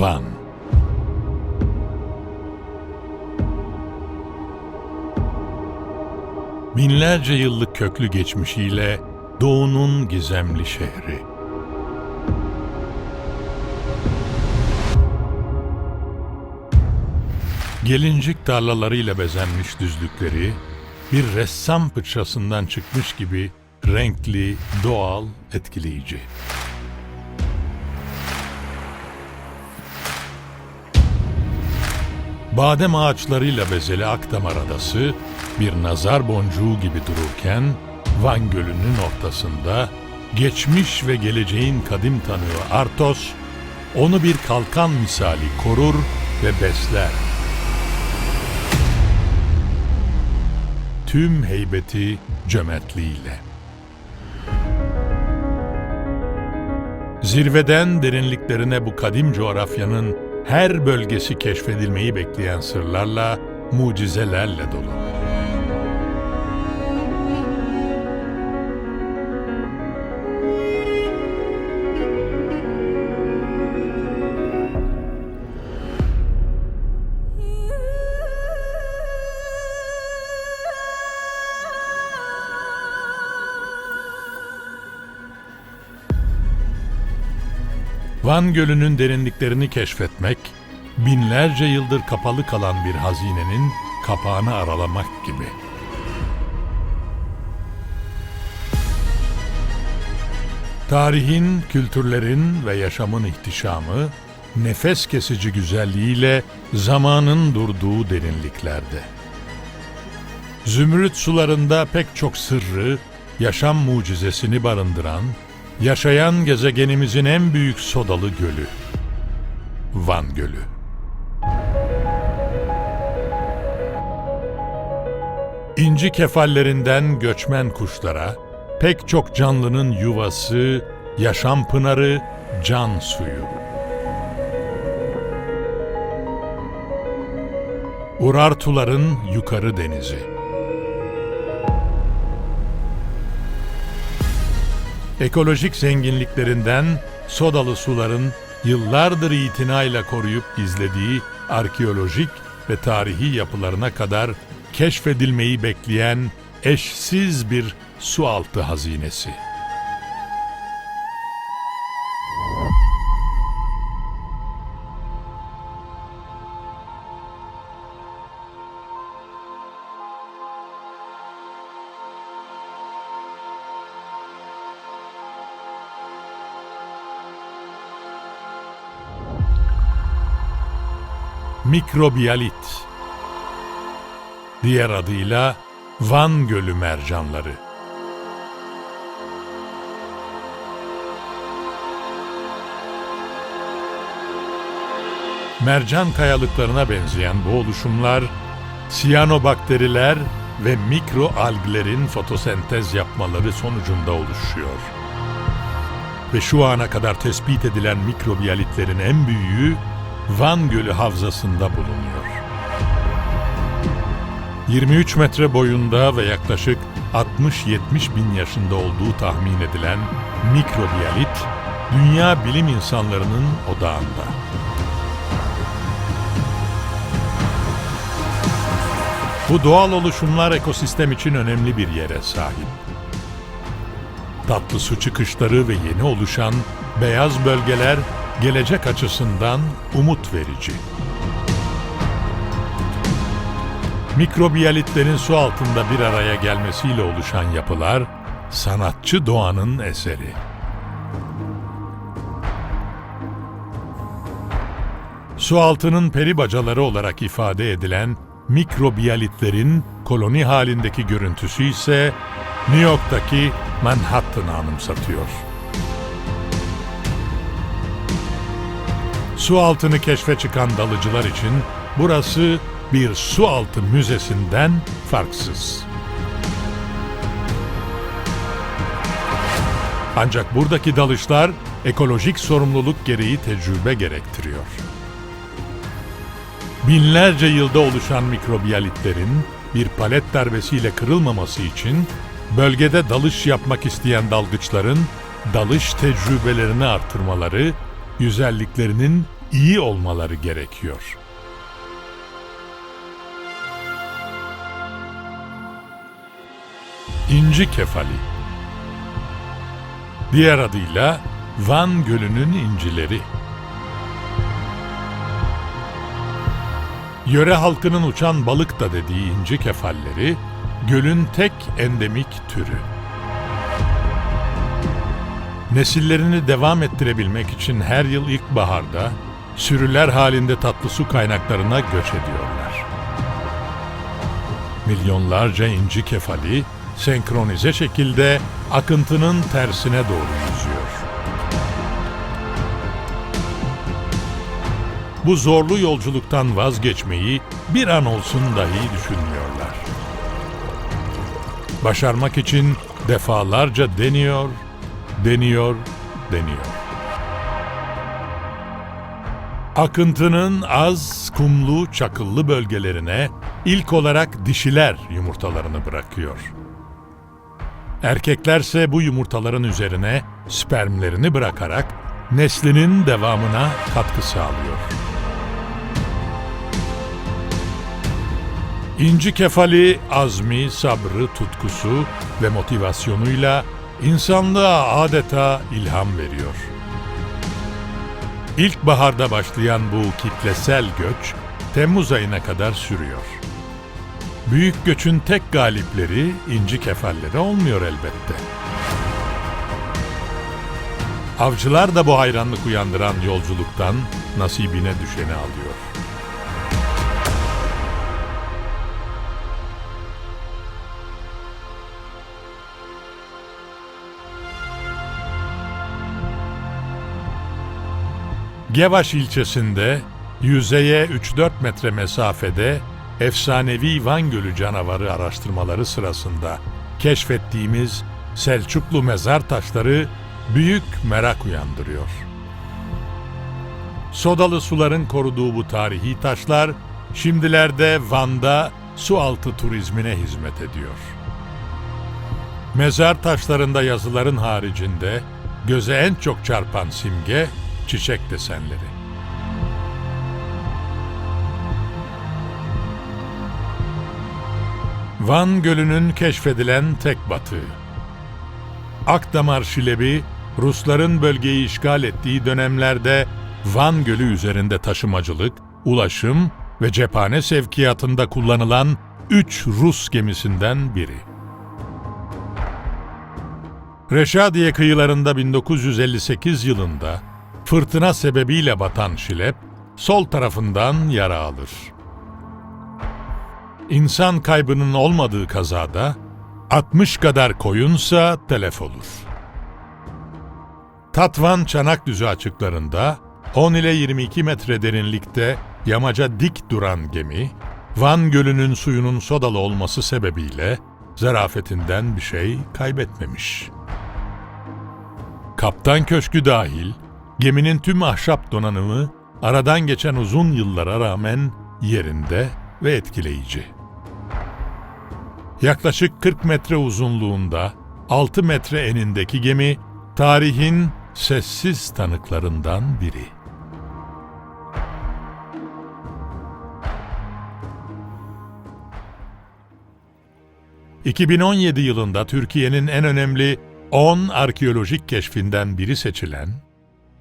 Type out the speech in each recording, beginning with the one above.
Van. Binlerce yıllık köklü geçmişiyle Doğu'nun gizemli şehri. Gelincik tarlalarıyla bezenmiş düzlükleri, bir ressam fırçasından çıkmış gibi renkli, doğal, etkileyici. Badem ağaçlarıyla bezeli Akdamar Adası bir nazar boncuğu gibi dururken Van Gölü'nün ortasında geçmiş ve geleceğin kadim tanığı Artos onu bir kalkan misali korur ve besler. Tüm heybeti cömertliğiyle. Zirveden derinliklerine bu kadim coğrafyanın her bölgesi keşfedilmeyi bekleyen sırlarla, mucizelerle dolu. Van Gölü'nün derinliklerini keşfetmek, binlerce yıldır kapalı kalan bir hazinenin kapağını aralamak gibi. Tarihin, kültürlerin ve yaşamın ihtişamı, nefes kesici güzelliğiyle zamanın durduğu derinliklerde. Zümrüt sularında pek çok sırrı, yaşam mucizesini barındıran, yaşayan gezegenimizin en büyük sodalı gölü. Van Gölü. İnci kefallerinden göçmen kuşlara, pek çok canlının yuvası, yaşam pınarı, can suyu. Urartuların yukarı denizi. Ekolojik zenginliklerinden sodalı suların yıllardır itinayla koruyup gizlediği arkeolojik ve tarihi yapılarına kadar keşfedilmeyi bekleyen eşsiz bir sualtı hazinesi. Mikrobiyalit. Diğer adıyla Van Gölü mercanları. Mercan kayalıklarına benzeyen bu oluşumlar, siyanobakteriler ve mikroalglerin fotosentez yapmaları sonucunda oluşuyor. Ve şu ana kadar tespit edilen mikrobiyalitlerin en büyüğü Van Gölü Havzası'nda bulunuyor. 23 metre boyunda ve yaklaşık 60-70 bin yaşında olduğu tahmin edilen mikrobiyalit, dünya bilim insanlarının odağında. Bu doğal oluşumlar ekosistem için önemli bir yere sahip. Tatlı su çıkışları ve yeni oluşan beyaz bölgeler gelecek açısından umut verici. Mikrobiyalitlerin su altında bir araya gelmesiyle oluşan yapılar, sanatçı doğanın eseri. Su altının peri bacaları olarak ifade edilen mikrobiyalitlerin koloni halindeki görüntüsü ise New York'taki Manhattan'ı anımsatıyor. Su altını keşfe çıkan dalıcılar için burası bir su altı müzesinden farksız. Ancak buradaki dalışlar ekolojik sorumluluk gereği tecrübe gerektiriyor. Binlerce yılda oluşan mikrobiyalitlerin bir palet darbesiyle kırılmaması için bölgede dalış yapmak isteyen dalgıçların dalış tecrübelerini artırmaları, güzelliklerinin iyi olmaları gerekiyor. İnci kefali Diğer adıyla Van Gölü'nün incileri. Yöre halkının uçan balık da dediği inci kefalleri, gölün tek endemik türü. Nesillerini devam ettirebilmek için her yıl ilkbaharda sürüler halinde tatlı su kaynaklarına göç ediyorlar. Milyonlarca inci kefali senkronize şekilde akıntının tersine doğru yüzüyor. Bu zorlu yolculuktan vazgeçmeyi bir an olsun dahi düşünmüyorlar. Başarmak için defalarca deniyor, deniyor, deniyor. Akıntının az, kumlu, çakıllı bölgelerine ilk olarak dişiler yumurtalarını bırakıyor. Erkeklerse bu yumurtaların üzerine spermlerini bırakarak neslinin devamına katkı sağlıyor. İnci kefali azmi, sabrı, tutkusu ve motivasyonuyla insanlığa adeta ilham veriyor. İlkbaharda başlayan bu kitlesel göç Temmuz ayına kadar sürüyor. Büyük göçün tek galipleri inci kefalleri olmuyor elbette. Avcılar da bu hayranlık uyandıran yolculuktan nasibine düşeni alıyor. Gevaş ilçesinde yüzeye 3-4 metre mesafede efsanevi Van Gölü canavarı araştırmaları sırasında keşfettiğimiz Selçuklu mezar taşları büyük merak uyandırıyor. Sodalı suların koruduğu bu tarihi taşlar şimdilerde Van'da su altı turizmine hizmet ediyor. Mezar taşlarında yazıların haricinde göze en çok çarpan simge çiçek desenleri. Van Gölü'nün keşfedilen tek batığı. Akdamar Şilebi, Rusların bölgeyi işgal ettiği dönemlerde Van Gölü üzerinde taşımacılık, ulaşım ve cephane sevkiyatında kullanılan üç Rus gemisinden biri. Reşadiye kıyılarında 1958 yılında fırtına sebebiyle batan Şilep, sol tarafından yara alır. İnsan kaybının olmadığı kazada 60 kadar koyunsa telef olur. Tatvan Çanakdüzü açıklarında 10 ile 22 metre derinlikte yamaca dik duran gemi, Van Gölü'nün suyunun sodalı olması sebebiyle zarafetinden bir şey kaybetmemiş. Kaptan köşkü dahil, geminin tüm ahşap donanımı aradan geçen uzun yıllara rağmen yerinde ve etkileyici. Yaklaşık 40 metre uzunluğunda, 6 metre enindeki gemi, tarihin sessiz tanıklarından biri. ...2017 yılında Türkiye'nin en önemli 10 arkeolojik keşfinden biri seçilen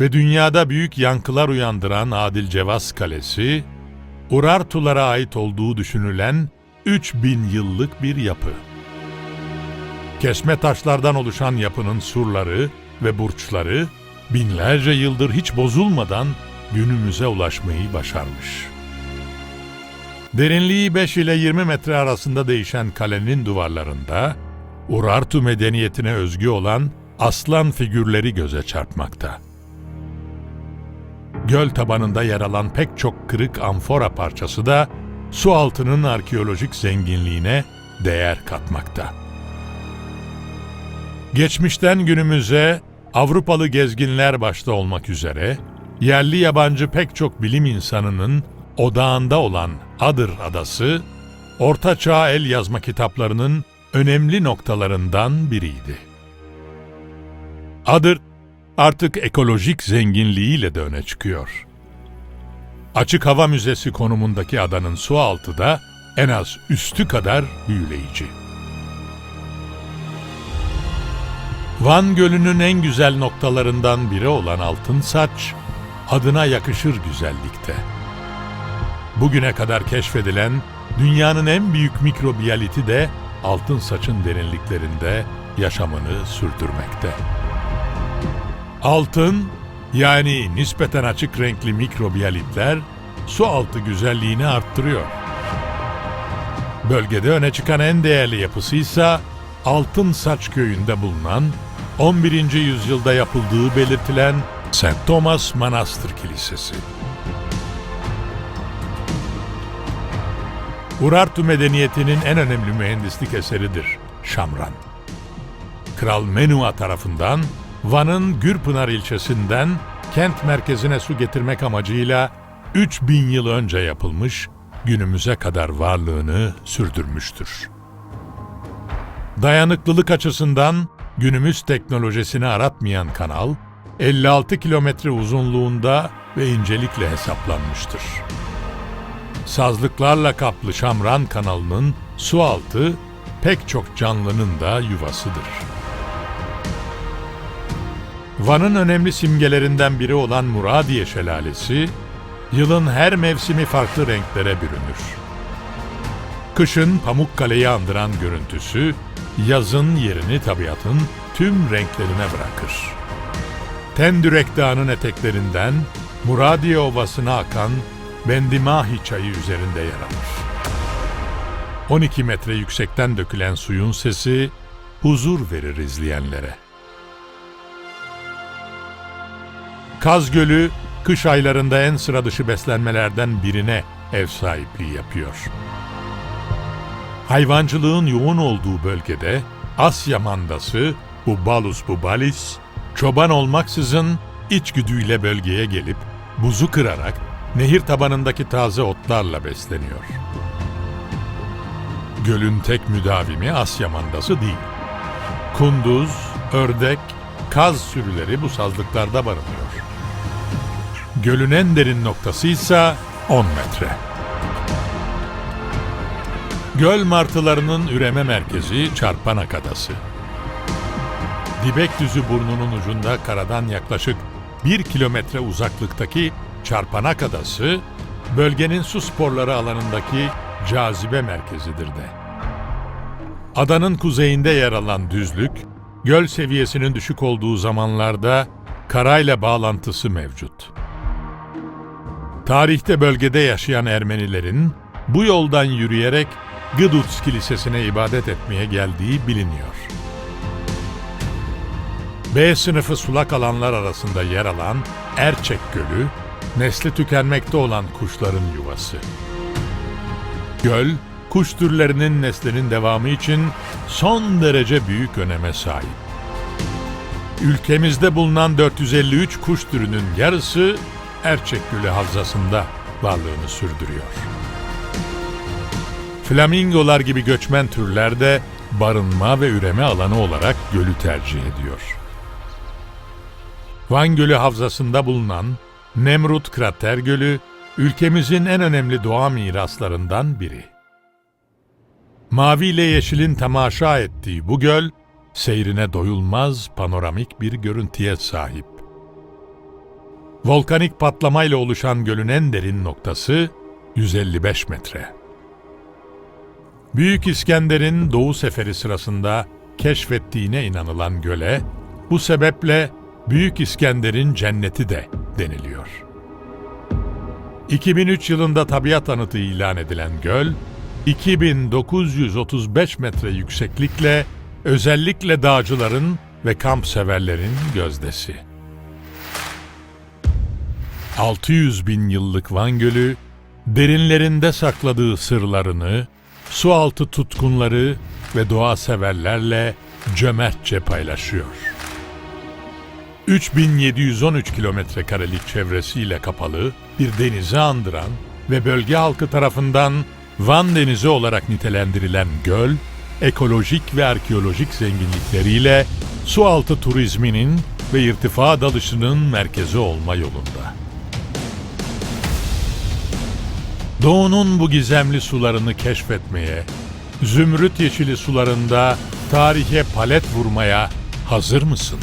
ve dünyada büyük yankılar uyandıran Adil Cevaz Kalesi, Urartulara ait olduğu düşünülen 3000 yıllık bir yapı. Kesme taşlardan oluşan yapının surları ve burçları binlerce yıldır hiç bozulmadan günümüze ulaşmayı başarmış. Derinliği 5 ile 20 metre arasında değişen kalenin duvarlarında Urartu medeniyetine özgü olan aslan figürleri göze çarpmakta. Göl tabanında yer alan pek çok kırık amfora parçası da su altının arkeolojik zenginliğine değer katmakta. Geçmişten günümüze Avrupalı gezginler başta olmak üzere yerli yabancı pek çok bilim insanının odağında olan Adır Adası, Orta Çağ el yazma kitaplarının önemli noktalarından biriydi. Adır artık ekolojik zenginliğiyle de öne çıkıyor. Açık hava müzesi konumundaki adanın su altı da en az üstü kadar büyüleyici. Van Gölü'nün en güzel noktalarından biri olan Altın Saç, adına yakışır güzellikte. Bugüne kadar keşfedilen dünyanın en büyük mikrobiyaliti de Altın Saç'ın derinliklerinde yaşamını sürdürmekte. Altın, yani nispeten açık renkli mikrobiyalitler, su altı güzelliğini arttırıyor. Bölgede öne çıkan en değerli yapısı ise Altın Saç köyünde bulunan 11. yüzyılda yapıldığı belirtilen St. Thomas Manastır Kilisesi. Urartu medeniyetinin en önemli mühendislik eseridir Şamran. Kral Menua tarafından Van'ın Gürpınar ilçesinden kent merkezine su getirmek amacıyla 3000 yıl önce yapılmış, günümüze kadar varlığını sürdürmüştür. Dayanıklılık açısından günümüz teknolojisini aratmayan kanal, 56 kilometre uzunluğunda ve incelikle hesaplanmıştır. Sazlıklarla kaplı Şamran kanalının su altı pek çok canlının da yuvasıdır. Van'ın önemli simgelerinden biri olan Muradiye Şelalesi, yılın her mevsimi farklı renklere bürünür. Kışın Pamukkale'yi andıran görüntüsü, yazın yerini tabiatın tüm renklerine bırakır. Tendürek Dağı'nın eteklerinden Muradiye Ovası'na akan Bendimahi çayı üzerinde yer alır. 12 metre yüksekten dökülen suyun sesi huzur verir izleyenlere. Kaz Gölü kış aylarında en sıra dışı beslenmelerden birine ev sahipliği yapıyor. Hayvancılığın yoğun olduğu bölgede Asya mandası Bubalus bubalis çoban olmaksızın içgüdüyle bölgeye gelip buzu kırarak nehir tabanındaki taze otlarla besleniyor. Gölün tek müdavimi Asya mandası değil. Kunduz, ördek, kaz sürüleri bu sazlıklarda barınıyor. Gölün en derin noktası ise 10 metre. Göl martılarının üreme merkezi Çarpanak Adası. Dibekdüzü burnunun ucunda karadan yaklaşık 1 kilometre uzaklıktaki Çarpanak Adası, bölgenin su sporları alanındaki cazibe merkezidir de. Adanın kuzeyinde yer alan düzlük, göl seviyesinin düşük olduğu zamanlarda karayla bağlantısı mevcut. Tarihte bölgede yaşayan Ermenilerin bu yoldan yürüyerek Gıduts Kilisesi'ne ibadet etmeye geldiği biliniyor. B sınıfı sulak alanlar arasında yer alan Erçek Gölü, nesli tükenmekte olan kuşların yuvası. Göl, kuş türlerinin neslinin devamı için son derece büyük öneme sahip. Ülkemizde bulunan 453 kuş türünün yarısı Erçek Gölü havzasında varlığını sürdürüyor. Flamingolar gibi göçmen türler de barınma ve üreme alanı olarak gölü tercih ediyor. Van Gölü havzasında bulunan Nemrut Krater Gölü, ülkemizin en önemli doğa miraslarından biri. Mavi ile yeşilin temaşa ettiği bu göl, seyrine doyulmaz panoramik bir görüntüye sahip. Volkanik patlamayla oluşan gölün en derin noktası 155 metre. Büyük İskender'in Doğu Seferi sırasında keşfettiğine inanılan göle, bu sebeple Büyük İskender'in cenneti de deniliyor. 2003 yılında tabiat anıtı ilan edilen göl, 2935 metre yükseklikle özellikle dağcıların ve kamp severlerin gözdesi. 600 bin yıllık Van Gölü, derinlerinde sakladığı sırlarını, su altı tutkunları ve doğa severlerle cömertçe paylaşıyor. 3713 kilometre karelik çevresiyle kapalı bir denizi andıran ve bölge halkı tarafından Van Denizi olarak nitelendirilen göl, ekolojik ve arkeolojik zenginlikleriyle su altı turizminin ve irtifa dalışının merkezi olma yolunda. Doğu'nun bu gizemli sularını keşfetmeye, zümrüt yeşili sularında tarihe palet vurmaya hazır mısın?